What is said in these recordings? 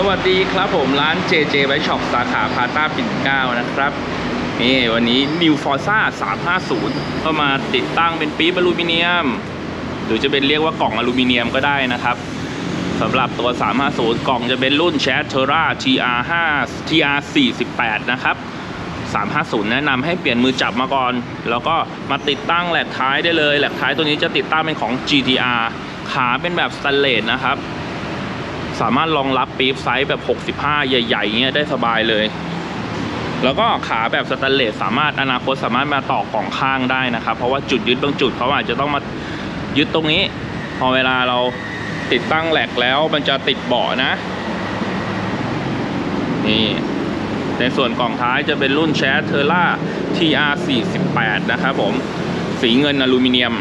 สวัสดีครับผมร้าน JJ ไ i ช็อปสาขาพาต้าปิ่นเก้านะครับนี่วันนี้ New Forza 350 ก็มาติดตั้งเป็นปี๊บอลูมิเนียม หรือจะเป็นเรียกว่ากล่องอลูมิเนียมก็ได้นะครับสำหรับตัว 350 กล่องจะเป็นรุ่น c h a t e r a TR5 TR48 นะครับ350 แนะนำให้เปลี่ยนมือจับมาก่อน แล้วก็มาติดตั้งแหลกท้ายได้เลยแหลกท้ายตัวนี้จะติดตั้งเป็นของ GTR ขาเป็นแบบสแตนเลสนะครับ สามารถรองรับปี๊บไซส์แบบ 65 ใหญ่ๆเงี้ยได้สบายเลย แล้วก็ขาแบบสแตนเลสสามารถอนาคตสามารถมาต่อกล่องข้างได้นะครับ เพราะว่าจุดยึดบางจุดเขาอาจจะต้องมายึดตรงนี้ พอเวลาเราติดตั้งแหลกแล้วมันจะติดเบาะนะ นี่ในส่วนกล่องท้ายจะเป็นรุ่นแชทเทอร่า TR48 นะครับผม สีเงินอลูมิเนียม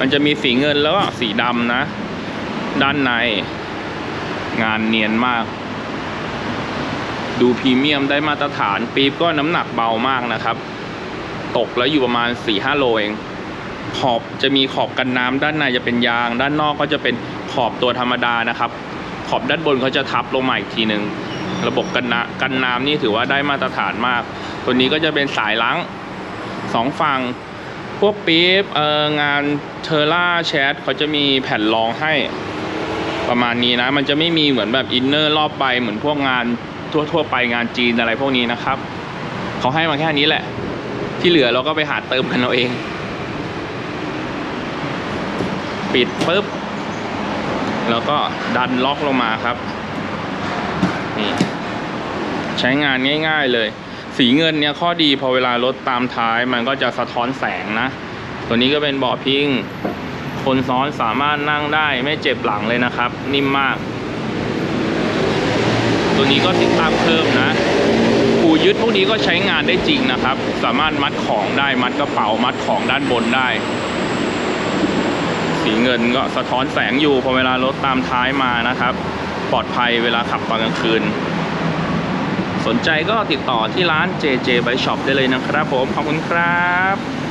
มันจะมีสีเงินแล้วก็สีดำนะ ด้านใน งานเนียนมาก ดูพรีเมียมได้มาตรฐานปี๊บก็น้ำหนักเบามากนะครับ ตกแล้วอยู่ประมาณ 4-5 โลเอง ขอบจะมีขอบกันน้ำด้านในจะเป็นยาง ด้านนอกก็จะเป็นขอบตัวธรรมดานะครับ ขอบด้านบนเขาจะทับลงมาอีกทีหนึ่งระบบกันน้ำกันน้ำนี่ถือว่าได้มาตรฐานมาก ตัวนี้ก็จะเป็นสายล้างสองฝั่งพวกปี๊บเอองานเทอร่าแชทเขาจะมีแผ่นรองให้ ประมาณนี้นะ มันจะไม่มีเหมือนแบบอินเนอร์รอบไปเหมือนพวกงานทั่วๆไปงานจีนอะไรพวกนี้นะครับเขาให้มาแค่นี้แหละ ที่เหลือเราก็ไปหาเติมกันเอาเอง ปิดปุ๊บ แล้วก็ดันล็อกลงมาครับนี่ใช้งานง่ายๆเลย สีเงินเนี่ยข้อดีพอเวลารถตามท้ายมันก็จะสะท้อนแสงนะ ตัวนี้ก็เป็นเบาะพิง คนซ้อนสามารถนั่งได้ไม่เจ็บหลังเลยนะครับ นิ่มมาก ตัวนี้ก็ติดตั้งเพิ่มนะปูยึดพวกนี้ก็ใช้งานได้จริงนะครับ สามารถมัดของได้มัดกระเป๋ามัดของด้านบนได้ สีเงินก็สะท้อนแสงอยู่พอเวลารถตามท้ายมานะครับ ปลอดภัยเวลาขับตอนกลางคืน สนใจก็ติดต่อที่ร้าน JJ Bike Shop ได้เลยนะครับผมขอบคุณครับ